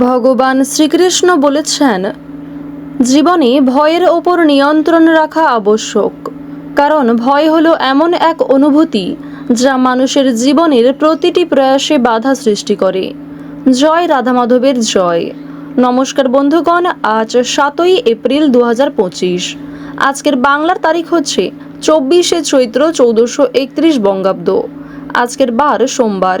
ভগবান শ্রীকৃষ্ণ বলেছেন, জীবনে ভয়ের ওপর নিয়ন্ত্রণ রাখা আবশ্যক, কারণ ভয় হলো এমন এক অনুভূতি যা মানুষের জীবনের প্রতিটি প্রয়াসে বাধা সৃষ্টি করে। জয় রাধা মাধবের জয়। নমস্কার বন্ধুগণ, আজ সাতই এপ্রিল দু হাজার পঁচিশ। আজকের বাংলার তারিখ হচ্ছে চব্বিশে চৈত্র চৌদ্দশো একত্রিশ বঙ্গাব্দ। আজকের বার সোমবার।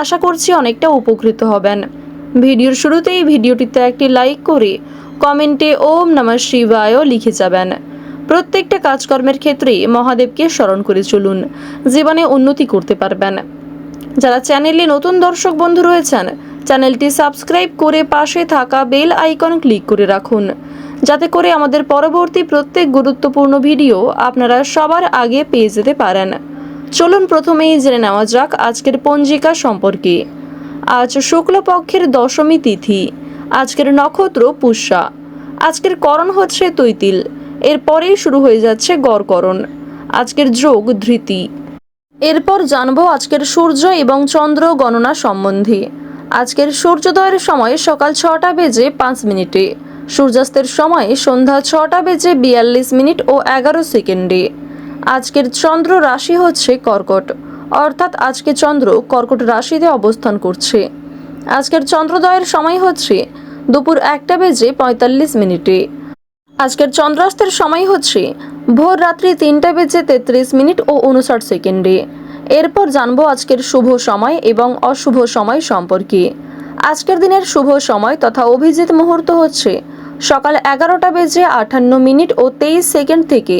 আশা করছি অনেকটা উপকৃত হবেন। ভিডিওর শুরুতেই ভিডিওটিতে একটি লাইক করে কমেন্টে ওম নমঃ শিবায় লিখে যাবেন। প্রত্যেকটা কাজকর্মের ক্ষেত্রে মহাদেবকে স্মরণ করে চলুন, জীবনে উন্নতি করতে পারবেন। যারা চ্যানেলে নতুন দর্শক বন্ধু রয়েছেন, চ্যানেলটি সাবস্ক্রাইব করে পাশে থাকা বেল আইকন ক্লিক করে রাখুন, যাতে করে আমাদের পরবর্তী প্রত্যেক গুরুত্বপূর্ণ ভিডিও আপনারা সবার আগে পেয়ে যেতে পারেন। চলুন প্রথমেই জেনে নেওয়া যাক আজকের পঞ্জিকা সম্পর্কে। আজ শুক্লপক্ষের দশমী তিথি, আজকের নক্ষত্র পুষ্যা। আজকের করণ হচ্ছে তৈতিল, এরপরেই শুরু হয়ে যাচ্ছে গড়করণ। আজকের যোগ ধৃতি। এরপর জানব আজকের সূর্য এবং চন্দ্র গণনা সম্বন্ধে। আজকের সূর্যোদয়ের সময় সকাল ছটা বেজে পাঁচ মিনিটে। সূর্যাস্তের সময় সন্ধ্যা ছটা বেজে বিয়াল্লিশ মিনিট ও এগারো সেকেন্ডে। আজকের চন্দ্র রাশি হচ্ছে কর্কট। অর্থাৎ আজকে চন্দ্র কর্কট রাশিতে অবস্থান করছে। আজকের চন্দ্রোদয়ের সময় হচ্ছে দুপুর একটা বেজে পঁয়তাল্লিশ মিনিটে। আজকের চন্দ্রাস্তের সময় হচ্ছে ভোর রাত্রি তিনটা বেজে তেত্রিশ মিনিট ও উনষাট সেকেন্ডে। এরপর জানব আজকের শুভ সময় এবং অশুভ সময় সম্পর্কে। আজকের দিনের শুভ সময় তথা অভিজিৎ মুহূর্ত হচ্ছে সকাল এগারোটা বেজে আটান্ন মিনিট ও তেইশ সেকেন্ড থেকে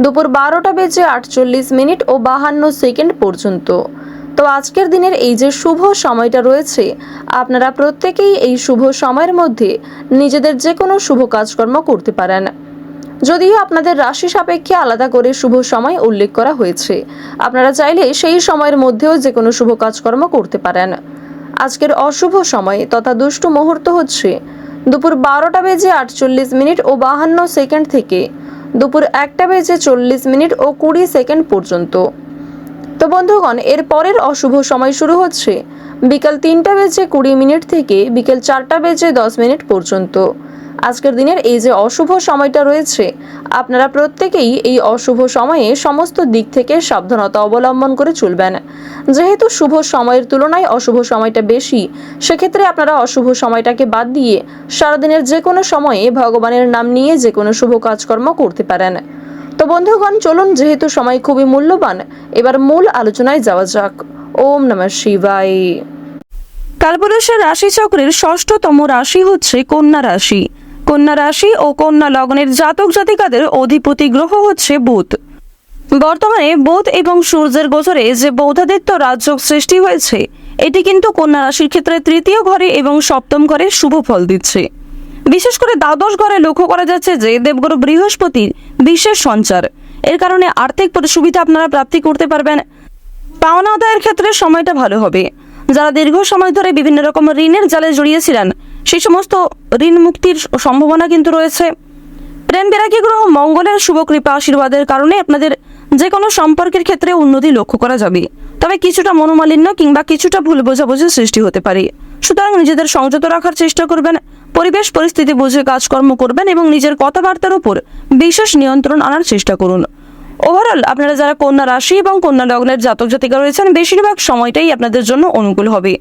দুপুর বারোটা বেজে আটচল্লিশ মিনিট ও বাহান্ন সেকেন্ড পর্যন্ত। তো আজকের দিনের এই যে শুভ সময়টা রয়েছে, আপনারা প্রত্যেকেই এই শুভ সময়ের মধ্যে নিজেদের যে কোনো শুভ কাজকর্ম করতে পারেন। যদিও আপনাদের রাশি সাপেক্ষে আলাদা করে শুভ সময় উল্লেখ করা হয়েছে, আপনারা চাইলে সেই সময়ের মধ্যেও যে কোনো শুভ কাজকর্ম করতে পারেন। আজকের অশুভ সময় তথা দুষ্ট মুহূর্ত হচ্ছে দুপুর বারোটা বেজে আটচল্লিশ মিনিট ও বাহান্ন সেকেন্ড থেকে দুপুর একটা বেজে চল্লিশ মিনিট ও কুড়ি সেকেন্ড পর্যন্ত। তো বন্ধুগণ, এর পরের অশুভ সময় শুরু হচ্ছে বিকাল তিনটা বেজে কুড়ি মিনিট থেকে বিকেল চারটা বেজে দশ মিনিট পর্যন্ত। আজকের দিনের এই যে অশুভ সময়টা রয়েছে, আপনারা প্রত্যেকেই এই অশুভ সময়ে সমস্ত দিক থেকে সাবধানতা অবলম্বন করে চলবেন। যেহেতু শুভ সময়ের তুলনায় অশুভ সময়টা বেশি, সেক্ষেত্রে আপনারা অশুভ সময়টাকে বাদ দিয়ে সারাদিনের যে কোনো সময়ে ভগবানের নাম নিয়ে যে কোনো শুভ কাজকর্ম করতে পারেন। তো বন্ধুগণ, চলুন যেহেতু সময় খুবই মূল্যবান, এবার মূল আলোচনায় যাওয়া যাক। ওম নমঃ শিবায়। কালপুরুষের রাশিচক্রের ষষ্ঠতম রাশি হচ্ছে কন্যা রাশি। কন্যা রাশি ও কন্যা লগ্নের জাতক জাতিকাদের অধিপতি গ্রহ হচ্ছে বুধ। বর্তমানে বুধ এবং সূর্যের গোচরে যে বৌদ্ধাদিত্য রাজ্য সৃষ্টি হয়েছে, এটি কিন্তু কন্যা রাশির ক্ষেত্রে তৃতীয় ঘরে এবং সপ্তম ঘরে শুভ ফল দিচ্ছে। বিশেষ করে দ্বাদশ ঘরে লক্ষ্য করা যাচ্ছে যে দেবগুরু বৃহস্পতির বিশেষ সঞ্চার। এর কারণে আর্থিক সুবিধা আপনারা প্রাপ্তি করতে পারবেন। পাওনা আদায়ের ক্ষেত্রে সময়টা ভালো হবে। যারা দীর্ঘ সময় ধরে বিভিন্ন রকম ঋণের জালে জড়িয়েছিলেন সেই সমস্ত ঋণ মুক্তির সম্ভাবনা কিন্তু রয়েছে। প্রেম বিরাগী গ্রহ মঙ্গলের শুভ কৃপা আশীর্বাদের কারণে আপনাদের যে কোনো সম্পর্কের ক্ষেত্রে উন্নতি লক্ষ্য করা যাবে। তবে কিছুটা মনোমালিন্য কিংবা কিছুটা ভুল বোঝাবুঝির সৃষ্টি হতে পারে। সুতরাং নিজেদের সংযত রাখার চেষ্টা করবেন, পরিবেশ, পরিস্থিতি বুঝে কাজকর্ম করবেন এবং নিজের কথাবার্তার উপর বিশেষ নিয়ন্ত্রণ আনার চেষ্টা করুন। ওভারঅল আপনারা যারা কন্যা রাশি এবং কন্যা লগ্নের জাতক জাতিকা রয়েছেন, বেশিরভাগ সময়টাই আপনাদের জন্য অনুকূল হবে।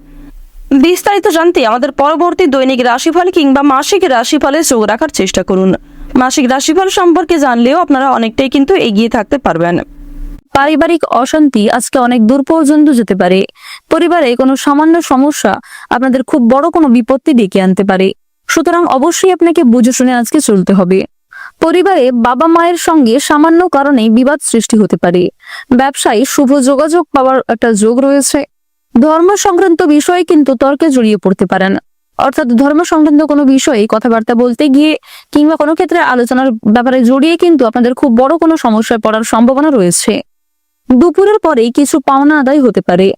বিস্তারিত জানতে আমাদের পরবর্তী দৈনিক রাশিফল কিংবা মাসিক রাশিফলে চোখ রাখার চেষ্টা করুন। মাসিক রাশিফল সম্পর্কে জানলেও আপনারা অনেকটাই কিন্তু এগিয়ে থাকতে পারবেন। পারিবারিক অশান্তি আজকে অনেক দূর পর্যন্ত যেতে পারে। পরিবারে কোনো সামান্য সমস্যা আপনাদের খুব বড় কোনো বিপত্তি ডেকে আনতে পারে। সুতরাং অবশ্যই আপনাকে বুঝে শুনে আজকে চলতে হবে। পরিবারে বাবা মায়ের সঙ্গে সামান্য কারণে বিবাদ সৃষ্টি হতে পারে। ব্যবসায় শুভ যোগাযোগ পাওয়ার একটা যোগ রয়েছে। ধর্ম সংক্রান্ত বিষয়ে কিন্তু তর্কে জড়িয়ে পড়তে পারেন অর্থাৎ ধর্ম সংক্রান্ত কোনো বিষয়ে, কথাবার্তা বলতে গিয়ে কিংবা কোনো ক্ষেত্রে আলোচনার ব্যাপারে জড়িয়ে কিন্তু আপনাদের খুব বড় কোনো সমস্যায় পড়ার সম্ভাবনা রয়েছে। দুপুরের পরেই কিছু পাওনা আদায় হতে পারে।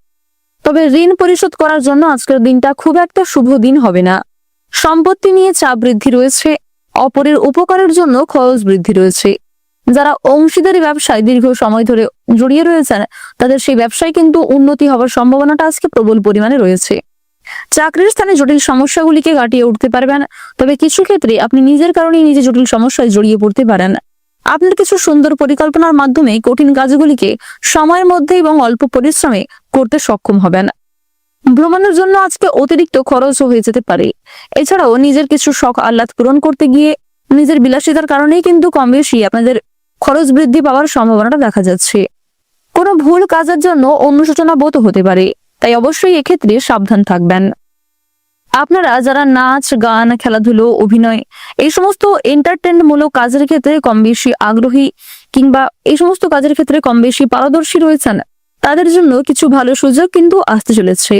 তবে ঋণ পরিশোধ করার জন্য আজকের দিনটা খুব একটা শুভ দিন হবে না। সম্পত্তি নিয়ে চাপ বৃদ্ধি রয়েছে। অপরের উপকারের জন্য খরচ বৃদ্ধি রয়েছে। যারা অংশীদারি ব্যবসায় দীর্ঘ সময় ধরে জড়িয়ে রয়েছেন, তাদের সেই ব্যবসায় কিন্তু উন্নতি হওয়ার সম্ভাবনাটা আজকে প্রবল পরিমাণে রয়েছে। চাকরির স্থানে জটিল সমস্যাগুলিকে কাটিয়ে উঠতে পারবেন, তবে কিছু ক্ষেত্রে আপনি নিজের কারণেই নিজে জটিল সমস্যায় জড়িয়ে পড়তে পারেন। আপনার কিছু সুন্দর পরিকল্পনার মাধ্যমে কঠিন কাজগুলিকে সময়ের মধ্যে এবং অল্প পরিশ্রমে করতে সক্ষম হবেন। ভ্রমণের জন্য আজকে অতিরিক্ত খরচও হয়ে যেতে পারে। এছাড়াও নিজের কিছু শখ আহ্লাদ পূরণ করতে গিয়ে নিজের বিলাসিতার কারণেই কিন্তু কম বেশি আপনাদের খরচ বৃদ্ধি পাওয়ার সম্ভাবনাটা দেখা যাচ্ছে। কোনো ভুল কাজের জন্য অনুশোচনা বোধ হতে পারে, তাই অবশ্যই এক্ষেত্রে সাবধান থাকবেন। আপনারা যারা নাচ, গান, খেলাধুলো, অভিনয়, এই সমস্ত এন্টারটেনমূলক কাজের ক্ষেত্রে কম বেশি আগ্রহী কিংবা এই সমস্ত কাজের ক্ষেত্রে কম বেশি পারদর্শী রয়েছেন, তাদের জন্য কিছু ভালো সুযোগ কিন্তু আসতে চলেছে।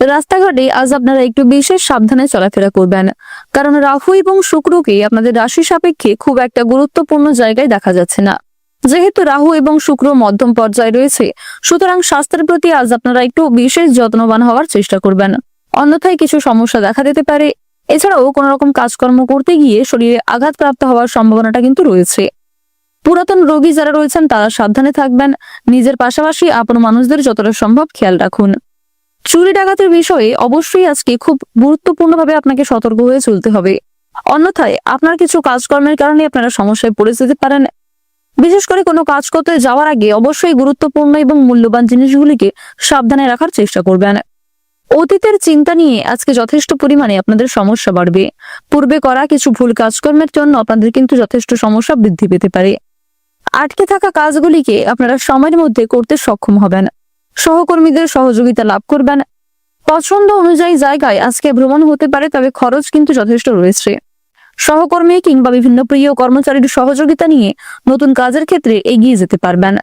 রাস্তাঘাটে আজ আপনারা একটু বিশেষ সাবধানে চলাফেরা করবেন। কারণ রাহু এবং শুক্রকে আপনাদের রাশি সাপেক্ষে খুব একটা গুরুত্বপূর্ণ জায়গায় দেখা যাচ্ছে না। যেহেতু রাহু এবং শুক্র মধ্যম পর্যায়ে রয়েছে, সুতরাং স্বাস্থ্যের প্রতি আজ আপনারা একটু বিশেষ যত্নবান হওয়ার চেষ্টা করবেন। অন্যথায় কিছু সমস্যা দেখা দিতে পারে। এছাড়াও কোনো রকম কাজকর্ম করতে গিয়ে শরীরে আঘাতপ্রাপ্ত হওয়ার সম্ভাবনাটা কিন্তু রয়েছে। পুরাতন রোগী যারা রয়েছেন, তারা সাবধানে থাকবেন। নিজের পাশাপাশি আপন মানুষদের যতটা সম্ভব খেয়াল রাখুন। চুরি ডাকাতের বিষয়ে অবশ্যই আজকে খুব গুরুত্বপূর্ণভাবে আপনাকে সতর্ক হয়ে চলতে হবে। অন্যথায় আপনার কিছু কাজকর্মের কারণে আপনারা সমস্যায় পড়ে যেতে পারেন। বিশেষ করে কোনো কাজ করতে যাওয়ার আগে অবশ্যই গুরুত্বপূর্ণ এবং মূল্যবান জিনিসগুলিকে সাবধানে রাখার চেষ্টা করবেন। অতীতের চিন্তা নিয়ে আজকে যথেষ্ট পরিমাণে আপনাদের সমস্যা বাড়বে। পূর্বে করা কিছু ভুল কাজকর্মের জন্য আপনাদের কিন্তু যথেষ্ট সমস্যা বৃদ্ধি পেতে পারে। আটকে থাকা কাজগুলিকে আপনারা সময়ের মধ্যে করতে সক্ষম হবেন। সহকর্মীদের সহযোগিতা লাভ করবেন। পছন্দ অনুযায়ী জায়গায় আজকে ভ্রমণ হতে পারে, তবে খরচ কিন্তু যথেষ্ট রয়েছে। সহকর্মী কিংবা বিভিন্ন প্রিয় কর্মচারীর সহযোগিতা নিয়ে নতুন কাজের ক্ষেত্রে এগিয়ে যেতে পারবেন।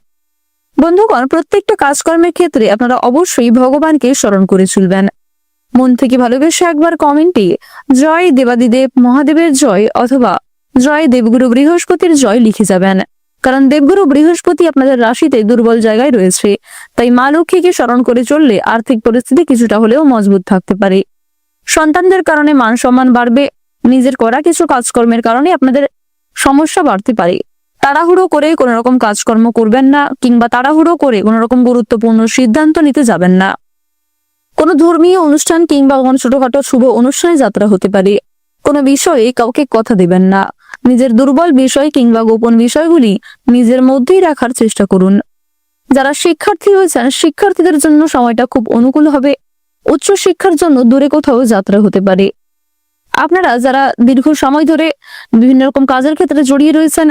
বন্ধুগণ, প্রত্যেকটা কাজকর্মের ক্ষেত্রে আপনারা অবশ্যই ভগবানকে স্মরণ করে চলবেন। মন থেকে ভালোবেসে একবার কমেন্টে জয় দেবাদিদেব মহাদেবের জয় অথবা জয় দেবগুরু বৃহস্পতির জয় লিখে যাবেন। কারণ দেবগুরু বৃহস্পতি আপনাদের রাশিতে দুর্বল জায়গায় রয়েছে। তাই মা লক্ষ্মীকে স্মরণ করে চললে আর্থিক পরিস্থিতি কিছুটা হলেও মজবুত থাকতে পারে। সন্তানদের কারণে মান সম্মান বাড়বে। নিজের করা কিছু কাজকর্মের কারণে আপনাদের সমস্যা বাড়তে পারে। তাড়াহুড়ো করে কোনো রকম কাজকর্ম করবেন না কিংবা তাড়াহুড়ো করে কোনো রকম গুরুত্বপূর্ণ সিদ্ধান্ত নিতে যাবেন না। কোনো ধর্মীয় অনুষ্ঠান কিংবা কোনো ছোটখাটো শুভ অনুষ্ঠানে যাত্রা হতে পারে। কোনো বিষয়ে কাউকে কথা দেবেন না। নিজের দুর্বল বিষয় কিংবা গোপন বিষয়গুলি নিজের মধ্যেই রাখার চেষ্টা করুন। যারা শিক্ষার্থী রয়েছেন শিক্ষার্থীদের জন্য সময়টা খুব অনুকূল হবে। উচ্চ শিক্ষার জন্য দূরে কোথাও যাত্রা হতে পারে। আপনারা যারা দীর্ঘ সময় ধরে বিভিন্ন রকম কাজের ক্ষেত্রে জড়িয়ে রয়েছেন,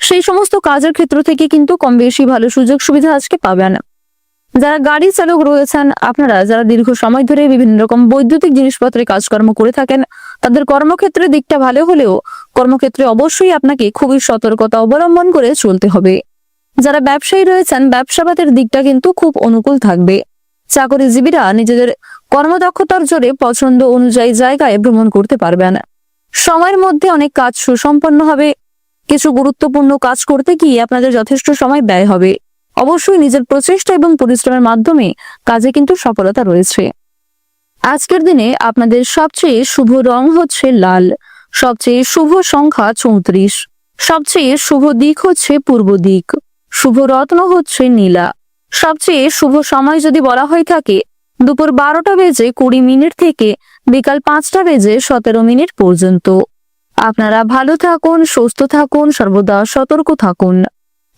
সেই সমস্ত কাজের ক্ষেত্র থেকে কিন্তু কম বেশি ভালো সুযোগ সুবিধা আজকে পাবেন। যারা গাড়ি চালক রয়েছেন, আপনারা যারা দীর্ঘ সময় ধরে বিভিন্ন রকম বৈদ্যুতিক জিনিসপত্রে কাজকর্ম করে থাকেন, তাদের কর্মক্ষেত্রের দিকটা ভালো হলেও কর্মক্ষেত্রে অবশ্যই আপনাকে খুবই সতর্কতা অবলম্বন করে চলতে হবে। যারা ব্যবসায়ী রয়েছেন ব্যবসাবাদের দিকটা কিন্তু খুব অনুকূল থাকবে। চাকরিজীবীরা নিজেদের কর্মদক্ষতার জোরে পছন্দ অনুযায়ী জায়গায় ভ্রমণ করতে পারবেন। সময়ের মধ্যে অনেক কাজ সুসম্পন্ন হবে। কিছু গুরুত্বপূর্ণ কাজ করতে গিয়ে আপনাদের যথেষ্ট সময় ব্যয় হবে। অবশ্যই নিজের প্রচেষ্টা এবং পরিশ্রমের মাধ্যমে কাজে কিন্তু সফলতা রয়েছে। আজকের দিনে আপনাদের সবচেয়ে শুভ রং হচ্ছে লাল। সবচেয়ে শুভ সংখ্যা চৌত্রিশ। সবচেয়ে শুভ দিক হচ্ছে পূর্ব দিক। শুভ রত্ন হচ্ছে নীলা। সবচেয়ে শুভ সময় যদি বলা হয়ে থাকে, দুপুর বারোটা বেজে কুড়ি মিনিট থেকে বিকাল পাঁচটা বেজে সতেরো মিনিট পর্যন্ত। আপনারা ভালো থাকুন, সুস্থ থাকুন, সর্বদা সতর্ক থাকুন।